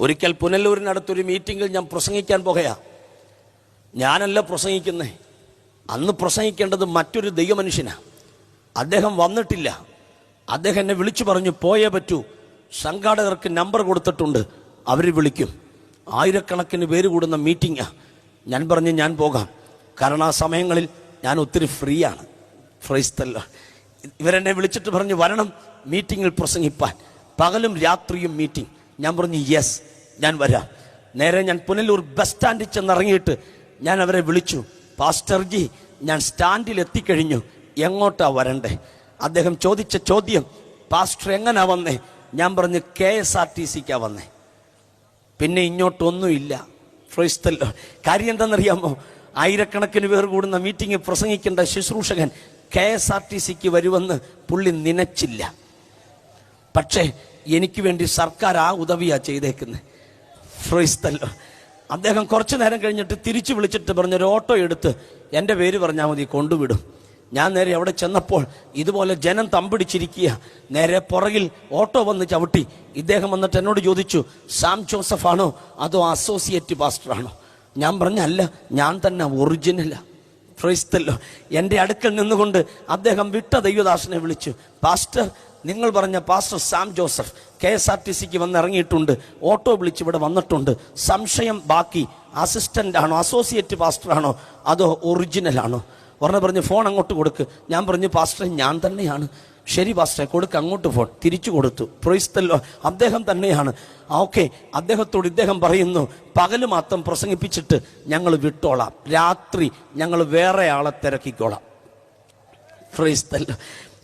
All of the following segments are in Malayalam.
ഒരിക്കൽ പുനലൂരിനടുത്തൊരു മീറ്റിംഗിൽ ഞാൻ പ്രസംഗിക്കാൻ പോകയാ. ഞാനല്ല പ്രസംഗിക്കുന്നത് അന്ന് പ്രസംഗിക്കേണ്ടത് മറ്റൊരു ദൈവമനുഷ്യനാ. അദ്ദേഹം വന്നിട്ടില്ല. അദ്ദേഹം എന്നെ വിളിച്ചു പറഞ്ഞു പോയേ പറ്റൂ. സംഘാടകർക്ക് നമ്പർ കൊടുത്തിട്ടുണ്ട്. അവർ വിളിക്കും. ആയിരക്കണക്കിന് പേര് കൂടുന്ന മീറ്റിങ്ങാ ഞാൻ പറഞ്ഞു ഞാൻ പോകാം. കാരണം ആ സമയങ്ങളിൽ ഞാൻ ഒത്തിരി ഫ്രീ ആണ് ഫ്രൈസ്തല്ല ഇവരെന്നെ വിളിച്ചിട്ട് പറഞ്ഞു വരണം മീറ്റിങ്ങിൽ പ്രസംഗിപ്പാൻ. പകലും രാത്രിയും മീറ്റിംഗ്. ഞാൻ പറഞ്ഞു യെസ് ഞാൻ വരാം. നേരെ ഞാൻ പുനലൂർ ബസ് സ്റ്റാൻഡിൽ ചെന്നിറങ്ങിയിട്ട് ഞാൻ അവരെ വിളിച്ചു. പാസ്റ്റർജി ഞാൻ സ്റ്റാൻഡിൽ എത്തിക്കഴിഞ്ഞു. എങ്ങോട്ടാ വരണ്ടേ? അദ്ദേഹം ചോദിച്ച ചോദ്യം പാസ്റ്റർ എങ്ങനാ വന്നേ? ഞാൻ പറഞ്ഞു കെ എസ് ആർ ടി സിക്കാ വന്നേ. പിന്നെ ഇങ്ങോട്ടൊന്നുമില്ല ഫ്രൈസ്തല്ലോ. കാര്യം എന്താണെന്നറിയാമോ? ആയിരക്കണക്കിന് പേർ കൂടുന്ന മീറ്റിംഗ് പ്രസംഗിക്കേണ്ട ശുശ്രൂഷകൻ കെ എസ് ആർ ടി സിക്ക് വരുമെന്ന് പുള്ളി നനച്ചില്ല. പക്ഷേ എനിക്ക് വേണ്ടി സർക്കാർ ആ ഉദവിയാ ചെയ്തേക്കുന്നത് ഫ്രോയിസ്തല്ലോ അദ്ദേഹം കുറച്ചു നേരം കഴിഞ്ഞിട്ട് തിരിച്ചു വിളിച്ചിട്ട് പറഞ്ഞു ഒരു ഓട്ടോ എടുത്ത് എന്റെ പേര് പറഞ്ഞാൽ മതി കൊണ്ടുവിടും. ഞാൻ നേരെ അവിടെ ചെന്നപ്പോൾ ഇതുപോലെ ജനം തമ്പിടിച്ചിരിക്കുക. നേരെ പുറകിൽ ഓട്ടോ വന്ന് ചവിട്ടി. ഇദ്ദേഹം വന്നിട്ട് എന്നോട് ചോദിച്ചു സാം ജോസഫ് ആണോ അതോ അസോസിയേറ്റ് പാസ്റ്ററാണോ? ഞാൻ പറഞ്ഞ അല്ല ഞാൻ തന്നെ ഒറിജിനലാ. ഫ്രൈസ്തല്ലോ. എന്റെ അടുക്കൽ നിന്നുകൊണ്ട് അദ്ദേഹം വിട്ട ദൈവദാസനെ വിളിച്ചു പാസ്റ്റർ നിങ്ങൾ പറഞ്ഞ pastor Sam Joseph K S R T സിക്ക് വന്ന് ഇറങ്ങിയിട്ടുണ്ട് ഓട്ടോ വിളിച്ച് ഇവിടെ വന്നിട്ടുണ്ട്. സംശയം ബാക്കി. അസിസ്റ്റന്റ് ആണോ? അസോസിയേറ്റ് പാസ്റ്റർ ആണോ? അതോ ഒറിജിനൽ ആണോ? ഉടനെ പറഞ്ഞ് ഫോൺ അങ്ങോട്ട് കൊടുക്ക്. ഞാൻ പറഞ്ഞു പാസ്റ്റർ ഞാൻ തന്നെയാണ്. ശരി പാസ്റ്ററെ കൊടുക്ക്. അങ്ങോട്ട് ഫോൺ. തിരിച്ചു കൊടുത്തു. പ്രൊയിസ്തല്ലോ അദ്ദേഹം തന്നെയാണ്. ഓക്കെ. അദ്ദേഹത്തോട് ഇദ്ദേഹം പറയുന്നു പകൽ മാത്രം പ്രസംഗിപ്പിച്ചിട്ട് ഞങ്ങൾ വിട്ടോളാം. രാത്രി ഞങ്ങൾ വേറെ ആളെ തിരക്കിക്കോളാം.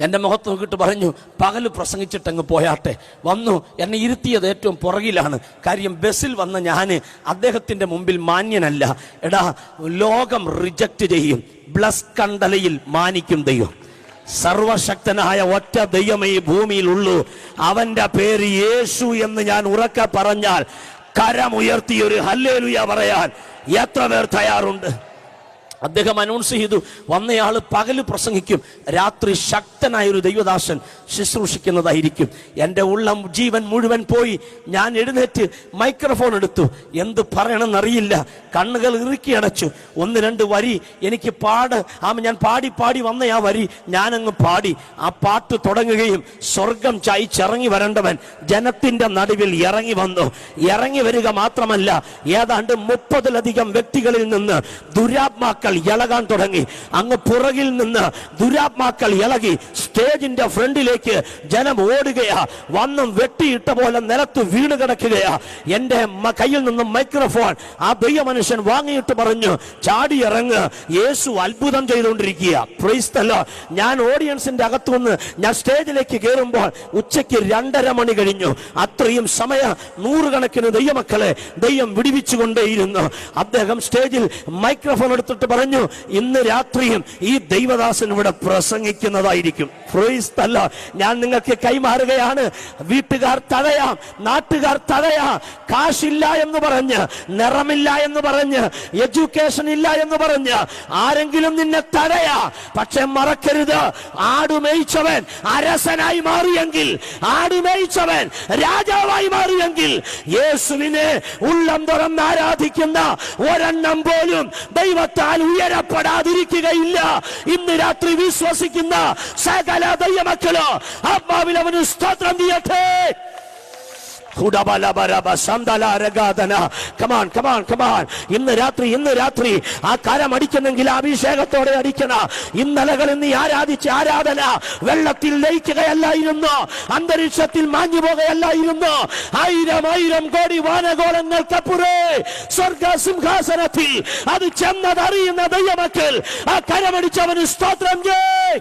എന്റെ മുഖത്ത് നോക്കിയിട്ട് പറഞ്ഞു പകൽ പ്രസംഗിച്ചിട്ടങ്ങ് പോയാട്ടെ. വന്നു എന്നെ ഇരുത്തിയത് ഏറ്റവും പുറകിലാണ്. കാര്യം ബസ്സിൽ വന്ന ഞാൻ അദ്ദേഹത്തിന്റെ മുമ്പിൽ മാന്യനല്ല. എടാ ലോകം റിജക്റ്റ് ചെയ്യും. ബ്ലസ് കണ്ടലയിൽ മാനിക്കും ദൈവം. സർവശക്തനായ ഒറ്റ ദൈവമേ ഈ ഭൂമിയിലുള്ളൂ. അവന്റെ പേര് യേശു എന്ന് ഞാൻ ഉറക്കെ പറഞ്ഞാൽ കരമുയർത്തി ഒരു ഹല്ലേലുയ പറയാൻ എത്ര പേർ തയ്യാറുണ്ട്? അദ്ദേഹം അനൗൺസ് ചെയ്തു വന്നയാൾ പകൽ പ്രസംഗിക്കും. രാത്രി ശക്തനായ ഒരു ദൈവദാസൻ ശുശ്രൂഷിക്കുന്നതായിരിക്കും. എന്റെ ഉള്ളം ജീവൻ മുഴുവൻ പോയി. ഞാൻ എഴുന്നേറ്റ് മൈക്രോഫോൺ എടുത്തു. എന്ത് പറയണമെന്നറിയില്ല. കണ്ണുകൾ ഇറുക്കി അടച്ചു. ഒന്ന് രണ്ട് വരി. എനിക്ക് പാട്. ആ ഞാൻ പാടി പാടി വന്ന ആ വരി. ഞാനങ്ങ് പാടി. ആ പാട്ട് തുടങ്ങുകയും സ്വർഗം ചായച്ചിറങ്ങി വരേണ്ടവൻ ജനത്തിന്റെ നടുവിൽ ഇറങ്ങി വന്നു. ഇറങ്ങി വരിക മാത്രമല്ല ഏതാണ്ട് മുപ്പതിലധികം വ്യക്തികളിൽ നിന്ന് ദുരാത്മാക്കൾ ഇളകാൻ തുടങ്ങി. അങ്ങ് പുറകിൽ നിന്ന് ദുരാത്മാക്കൾ ഇളകി സ്റ്റേജിന്റെ ഫ്രണ്ടിലേക്ക് ജനം ഓടുകയാ. വന്നും വെട്ടിയിട്ട പോലെ നിലത്ത് വീണ് കിടക്കുകയാ. എന്റെ കയ്യിൽ നിന്നും മൈക്രോഫോൺ ആ ദൈവ മനുഷ്യൻ വാങ്ങിയിട്ട് പറഞ്ഞു ചാടി ഇറങ്ങ്. യേശു അത്ഭുതം ചെയ്തുകൊണ്ടിരിക്കുക പ്രൈസ്തല്ല ഞാൻ ഓഡിയൻസിന്റെ അകത്തു നിന്ന് ഞാൻ സ്റ്റേജിലേക്ക് കയറുമ്പോൾ ഉച്ചയ്ക്ക് രണ്ടര മണി കഴിഞ്ഞു. അത്രയും സമയം നൂറുകണക്കിന് ദൈവമക്കളെ ദൈവം വിടിവിച്ചുകൊണ്ടേയിരുന്നു. അദ്ദേഹം സ്റ്റേജിൽ മൈക്രോഫോൺ എടുത്തിട്ട് പറഞ്ഞു ഇന്ന് രാത്രിയും ഈ ദൈവദാസൻ ഇവിടെ പ്രസംഗിക്കുന്നതായിരിക്കും. ഞാൻ നിങ്ങൾക്ക് കൈമാറുകയാണ്. വീട്ടുകാർ തടയാം നാട്ടുകാർ തടയാം കാശില്ല എന്ന് പറഞ്ഞ് നിറമില്ല എന്ന് പറഞ്ഞ് എഡ്യൂക്കേഷൻ ഇല്ല എന്ന് പറഞ്ഞ് ആരെങ്കിലും നിന്നെ തടയാ പക്ഷെ മറക്കരുത്. ആടുമേയിച്ചവൻ അരസനായി മാറിയെങ്കിൽ ആടുമേയിച്ചവൻ രാജാവായി മാറിയെങ്കിൽ യേശുവിനെ ഉള്ളം തുറന്ന് ആരാധിക്കുന്ന ഒരെണ്ണം പോലും ദൈവത്താൽ ഉയരപ്പെടാതിരിക്കുകയില്ല. ഇന്ന് രാത്രി വിശ്വസിക്കുന്ന സകല സ്തോത്രം come on, come ഇന്ന് രാത്രി ഇന്ന് രാത്രി ആ കരം അടിക്കുന്നെങ്കിൽ അഭിഷേകത്തോടെ അടിക്കണ. ഇന്നലകളിൽ നീ ആരാധിച്ച ആരാധന വെള്ളത്തിൽ ലയിക്കുകയല്ലായിരുന്നു അന്തരീക്ഷത്തിൽ മാഞ്ഞു പോകുകയല്ലായിരുന്നു ആയിരം ആയിരം കോടി വാനഗോളങ്ങൾക്കപ്പുറേ സ്വർഗ സിംഹാസനത്തിൽ അത് ചെന്നതറിയുന്ന ദൈവമക്കൾ ആ കരമടിച്ചവന് സ്തോത്രം ചെയ്